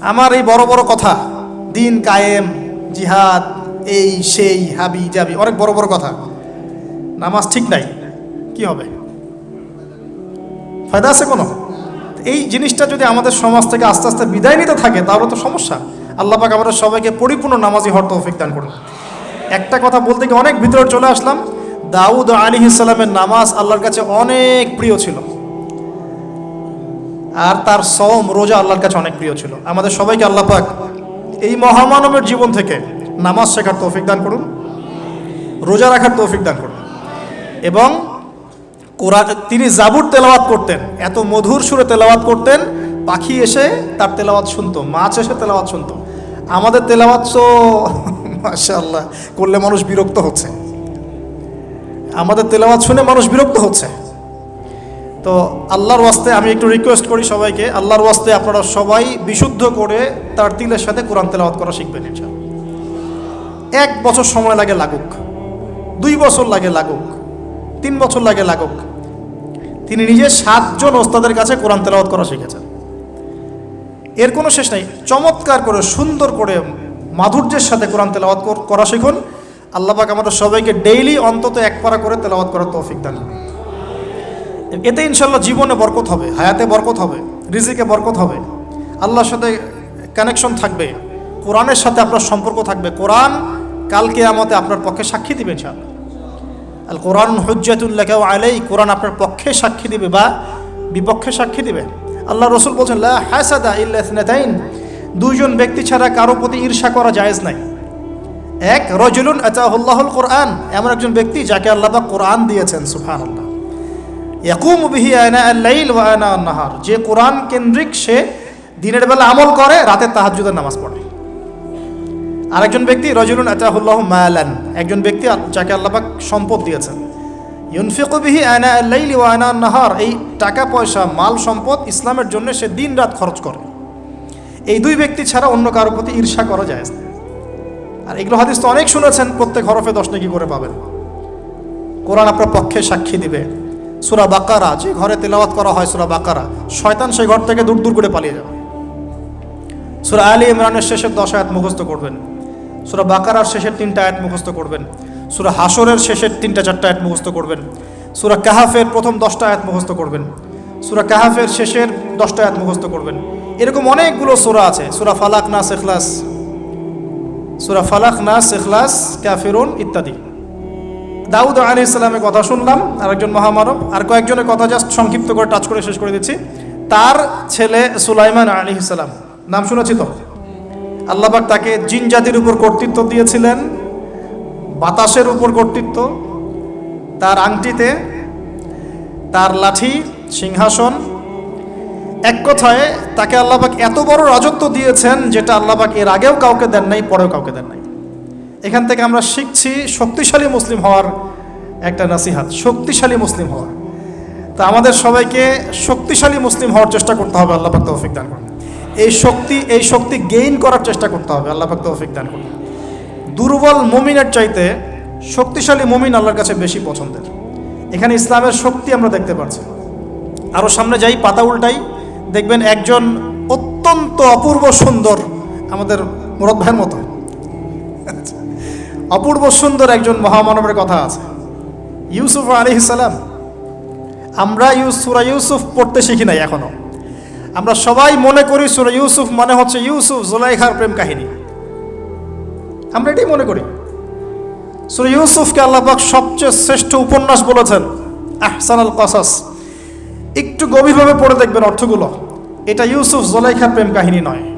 আমার এই বড় বড় কথা, দিন কায়েম, জিহাদ, এই, সেই, হাবি, জাবি, অনেক বড় বড় কথা। নামাজ ঠিক নাই, কি হবে? ফায়দা আছে কোনো? এই জিনিসটা যদি আমাদের সমাজ থেকে আস্তে আস্তে বিদায় নিতে থাকে, তাহলে তো সমস্যা। আল্লাহ পাক আমাদের সবাইকে পরিপূর্ণ নামাজি হওয়ার তৌফিক দান করুন। একটা কথা বলতে গিয়ে অনেক ভিতরে চলে আসলাম। দাউদ আলী ইসলামের নামাজ আল্লাহর কাছে অনেক প্রিয় ছিল। আর তার সম রোজা আল্লাহর কাছে অনেক প্রিয় ছিল। আমাদের সবাইকে আল্লাহ পাক এই মহামানবের জীবন থেকে নামাজ শেখার তৌফিক দান করুন, রোজা রাখার তৌফিক দান করুন এবং কোরআন তিনি জাবুর তেলাওয়াত করতেন, এত মধুর সুরে তেলাওয়াত করতেন, পাখি এসে তার তেলাওয়াত শুনতো, মাছ এসে তেলাওয়াত শুনতো। আমাদের তেলাওয়াত তো, মাশাআল্লাহ, করলে মানুষ বিরক্ত হচ্ছে। আমাদের তেলাওয়াত শুনে মানুষ বিরক্ত হচ্ছে। তো আল্লাহর ওয়াস্তে আমি একটু রিকোয়েস্ট করি সবাইকে। আল্লাহর ওয়াস্তে আপনারা সবাই বিশুদ্ধ করে তার তিলের সাথে কোরআন তেলাওয়াত করা শিখবেন, ইনশাআল্লাহ। এক বছর সময় লাগে লাগুক। দুই বছর লাগে লাগুক। তিন বছর লাগে লাগুক। তিনি নিজে সাতজন ওস্তাদের কাছে কোরআন তেলাওয়াত করা শিখেছেন। এর কোনো শেষ নাই। চমৎকার করে, সুন্দর করে, মাধুর্যের সাথে কোরআন তেলাওয়াত করা শিখুন। আল্লাহ পাক আমাদের সবাইকে ডেইলি অন্তত এক পারা করে তেলাওয়াত করার তৌফিক দান। এতে ইনশাল্লাহ জীবনে বরকত হবে, হায়াতে বরকত হবে, রিজিকে বরকত হবে। আল্লাহর সাথে কানেকশন থাকবে, কোরআনের সাথে আপনার সম্পর্ক থাকবে। কোরআন কালকে আমাতে আপনার পক্ষে সাক্ষী দিবে ইনশাআল্লাহ। আল কোরআন হুজ্জাতুল্লাহ আলাই, কোরআন আপনার পক্ষে সাক্ষী দিবে বা বিপক্ষে সাক্ষী দিবে। আল্লাহ রসুল বলছেন হাসাদা ইসনাতাইন দুইজন ব্যক্তি ছাড়া কারও প্রতি ঈর্ষা করা জায়েজ নাই। এক, রজুলুন আতাহুল্লাহুল কোরআন, এমন একজন ব্যক্তি যাকে আল্লাহ কোরআন দিয়েছেন, সুবহানাল্লাহ। ইয়াকুম বিহি আনা আল-লাইল ওয়া আনা আন-নাহার। যে কোরআন কেন্দ্রিক সে দিনের বেলা আমল করে, রাতে তাহাজ্জুদের নামাজ পড়ে। আরেকজন ব্যক্তি, রজুলুন আতাহুল্লাহ মালান। একজন ব্যক্তি যাকে আল্লাপাক সম্পদ দিয়েছেন। ইউনফিকু বিহি আনা আল-লাইল ওয়া আনা আন-নাহার। এই টাকা পয়সা, মাল সম্পদ ইসলামের জন্য সে দিন রাত খরচ করে। এই দুই ব্যক্তি ছাড়া অন্য কারোর প্রতি ঈর্ষা করা যায় আর এগুলো হাদিস তো অনেক শুনেছেন, প্রত্যেক হরফে দশ নাকি করে পাবেন। কোরআন আপনার পক্ষে সাক্ষী দিবে। সুরা বাকারা, যে ঘরে তেলাওয়াত করা হয় সুরা বাকারা, শয়তান সেই ঘর থেকে দূর দূর করে পালিয়ে যাবে। সুরা আলী ইমরানের শেষের দশ আয়াত মুখস্থ করবেন। সুরা বাকারার শেষের তিনটা আয়াত মুখস্থ করবেন। সুরা হাসরের শেষের তিনটা চারটা আয়াত মুখস্থ করবেন। সুরা কাহাফের প্রথম দশটা আয়াত মুখস্থ করবেন। সুরা কাহাফের শেষের দশটা আয়াত মুখস্থ করবেন। এরকম অনেকগুলো সুরা আছে। সুরা ফালাক নাস এখলাস সুরা ফালাক নাস এখলাস কাফিরুন ইত্যাদি। দাউদ আলী ইসলামের কথা শুনলাম, আরেকজন মহামানব, আর কয়েকজনের কথা জাস্ট সংক্ষিপ্ত করে টাচ করে শেষ করে দিচ্ছি। তার ছেলে সুলাইমান আলী ইসলাম নাম শুনেছি তো? আল্লাহবাক তাকে জিন জাতির উপর কর্তৃত্ব দিয়েছিলেন, বাতাসের উপর কর্তৃত্ব, তার আংটিতে, তার লাঠি, সিংহাসন। এক কথায়, তাকে আল্লাহবাক এত বড় রাজত্ব দিয়েছেন যেটা আল্লাহবাক এর আগেও কাউকে দেন নাই, পরেও কাউকে দেন নাই। এখান থেকে আমরা শিখছি শক্তিশালী মুসলিম হওয়ার একটা নাসিহাত, শক্তিশালী মুসলিম হওয়ার। তা আমাদের সবাইকে শক্তিশালী মুসলিম হওয়ার চেষ্টা করতে হবে, আল্লাহ পাক তৌফিক দান করুন। এই শক্তি এই শক্তি গেইন করার চেষ্টা করতে হবে, আল্লাহ পাক তৌফিক দান করুন। দুর্বল মুমিনের চাইতে শক্তিশালী মমিন আল্লাহর কাছে বেশি পছন্দের। এখানে ইসলামের শক্তি আমরা দেখতে পাচ্ছি। আরও সামনে যাই, পাতা উল্টাই। দেখবেন একজন অত্যন্ত অপূর্ব সুন্দর আমাদের মুরদ ভাইয়ের মতো। অপূর্ব সুন্দর একজন মহামানবের কথা আছে। ইউসুফ আলী সালাম। আমরা সুরা ইউসুফ পড়তে শিখি নাই এখনও। আমরা সবাই মনে করি সুরা ইউসুফ মানে হচ্ছে ইউসুফ জোলাইখার প্রেম কাহিনী। আমরা এটাই মনে করি। সুরা ইউসুফকে আল্লাপাক সবচেয়ে শ্রেষ্ঠ উপন্যাস বলেছেন আহসান আল কসাস একটু গভীরভাবে পড়ে দেখবেন অর্থগুলো। এটা ইউসুফ জোলাইখার প্রেম কাহিনী নয়।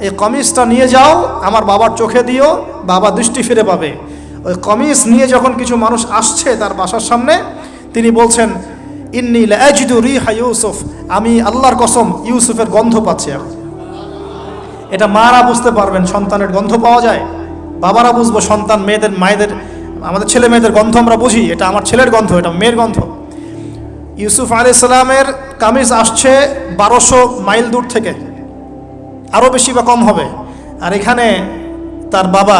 এই কমিজটা নিয়ে যাও, আমার বাবার চোখে দিও, বাবা দৃষ্টি ফিরে পাবে। ওই কমিজ নিয়ে যখন কিছু মানুষ আসছে তার বাসার সামনে, তিনি বলছেন, ইন্নি লাজিদু রিহা ইউসুফ, আমি আল্লাহর কসম ইউসুফের গন্ধ পাচ্ছি এখন। এটা মারা বুঝতে পারবেন, সন্তানের গন্ধ পাওয়া যায়? বাবারা বুঝব সন্তান, মেয়েদের, মায়েদের, আমাদের ছেলে মেয়েদের গন্ধ আমরা বুঝি, এটা আমার ছেলের গন্ধ, এটা মেয়ের গন্ধ। ইউসুফ আলি ইসলামের কামিজ আসছে বারোশো মাইল দূর থেকে। আরও বেশি বা কম হবে। আর এখানে তার বাবা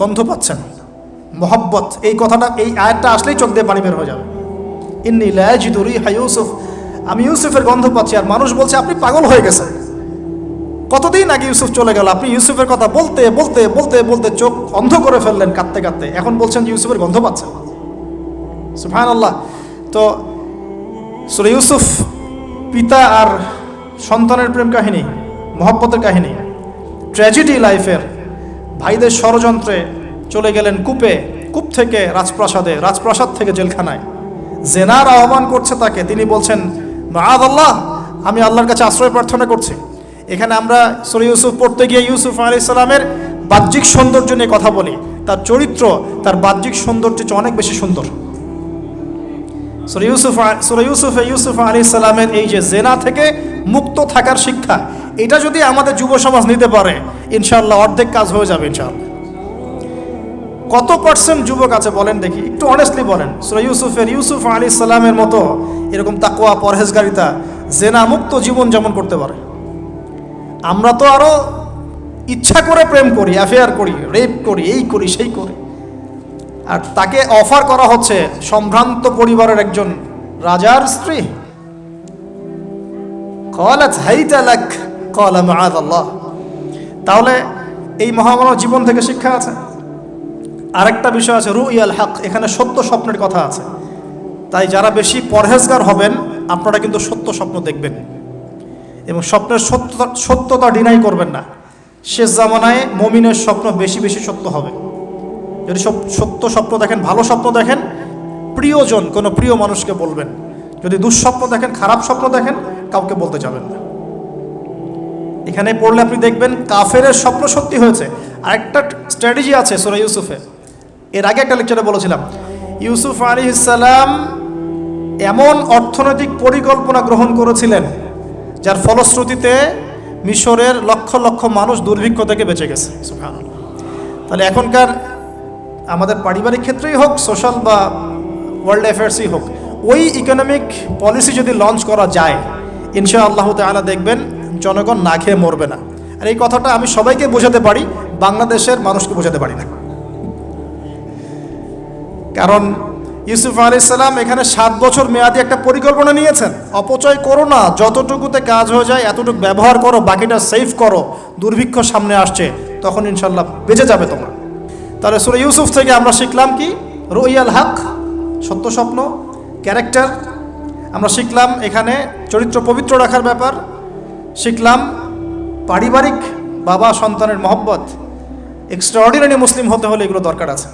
গন্ধ পাচ্ছেন। মোহব্বত, এই কথাটা, এই আয়াতটা আসলেই চোখ দিয়ে পানি বের হয়ে যাবে। ইন্নি লাজিদুরি হাই ইউসুফ। আমি ইউসুফের গন্ধ পাচ্ছি আর মানুষ বলছে, আপনি পাগল হয়ে গেছেন। কতদিন আগে ইউসুফ চলে গেল? আপনি ইউসুফের কথা বলতে বলতে বলতে বলতে চোখ অন্ধ করে ফেললেন কাঁদতে কাঁদতে। এখন বলছেন যে ইউসুফের গন্ধ পাচ্ছেন। সুফান আল্লাহ তো সুরে ইউসুফ, পিতা আর সন্তানের প্রেম কাহিনী। মহব্বতের কাহিনী। ট্র্যাজেডি লাইফের ভাইদের ষড়যন্ত্রে চলে গেলেন কূপে, কূপ থেকে রাজপ্রাসাদে, রাজপ্রাসাদ থেকে জেলখানায়। জেনার আহ্বান করছে তাকে, তিনি বলছেন মাদ আল্লাহ, আমি আল্লাহর কাছে আশ্রয় প্রার্থনা করছি। এখানে আমরা সুরে ইউসুফ পড়তে গিয়ে ইউসুফ আলি ইসলামের বাহ্যিক সৌন্দর্য নিয়ে কথা বলি। তার চরিত্র, তার বাহ্যিক সৌন্দর্য অনেক বেশি সুন্দর। সুরে ইউসুফ সুরে ইউসুফে ইউসুফ আলী সালামের এই যে জেনা থেকে মুক্ত থাকার শিক্ষা এটা যদি আমাদের যুব সমাজ নিতে পারে ইনশাল্লাহ অর্ধেক কাজ হয়ে যাবে ইনশাল্লাহ কত পার্সেন্ট যুবক আছে বলেন দেখি, একটু অনেস্টলি বলেন। সুরে ইউসুফের, ইউসুফ আলী সালামের মতো এরকম তাকোয়া পরহেজগারিতা জেনা মুক্ত জীবন যেমন করতে পারে। আমরা তো আরও ইচ্ছা করে প্রেম করি অ্যাফেয়ার করি রেপ করি, এই করি, সেই করি। আর তাকে অফার করা হচ্ছে সম্ভ্রান্ত পরিবারের একজন রাজার স্ত্রী। কলাত হাইতা আল্লাহ তাহলে এই মহামানব জীবন থেকে শিক্ষা আছে। আরেকটা বিষয় আছে রু ইয়াল হক, এখানে সত্য স্বপ্নের কথা আছে। তাই যারা বেশি পরহেজগার হবেন, আপনারা কিন্তু সত্য স্বপ্ন দেখবেন। এবং স্বপ্নের সত্যতা সত্যতা ডিনাই করবেন না। শেষ জামানায় মমিনের স্বপ্ন বেশি বেশি সত্য হবে। যদি সত্য স্বপ্ন দেখেন, ভালো স্বপ্ন দেখেন, প্রিয়জন, কোনো প্রিয় মানুষকে বলবেন। যদি দুঃস্বপ্ন দেখেন, খারাপ স্বপ্ন দেখেন, কাউকে বলতে যাবেন না। এখানে পড়লে আপনি দেখবেন কাফের স্বপ্ন সত্যি হয়েছে। আরেকটা স্ট্র্যাটেজি আছে সোরা ইউসুফে এর আগে একটা লেকচারে বলেছিলাম, ইউসুফ আলী ইসালাম এমন অর্থনৈতিক পরিকল্পনা গ্রহণ করেছিলেন, যার ফলশ্রুতিতে মিশরের লক্ষ লক্ষ মানুষ দুর্ভিক্ষ থেকে বেঁচে গেছে। তাহলে এখনকার আমাদের পারিবারিক ক্ষেত্রেই হোক সোশ্যাল বা ওয়ার্ল্ড অ্যাফেয়ার্সই হোক, ওই ইকোনমিক পলিসি যদি লঞ্চ করা যায় ইনশা আল্লাহ তালা দেখবেন জনগণ না খেয়ে মরবে না। আর এই কথাটা আমি সবাইকে বোঝাতে পারি, বাংলাদেশের মানুষকে বোঝাতে পারি না। কারণ ইউসুফ আলি সাল্লাম এখানে সাত বছর মেয়াদি একটা পরিকল্পনা নিয়েছেন। অপচয় করো না, যতটুকুতে কাজ হয়ে যায়, এতটুকু ব্যবহার করো, বাকিটা সেভ করো, দুর্ভিক্ষ সামনে আসছে, তখন ইনশাল্লাহ বেঁচে যাবে তোমরা। তাহলে সুরে ইউসুফ থেকে আমরা শিখলাম কি? রুইয়াল হক, সত্য স্বপ্ন, ক্যারেক্টার। আমরা শিখলাম এখানে চরিত্র পবিত্র রাখার ব্যাপার শিখলাম পারিবারিক বাবা সন্তানের মহব্বত। এক্সট্রাঅর্ডিনারি মুসলিম হতে হলে এগুলো দরকার আছে।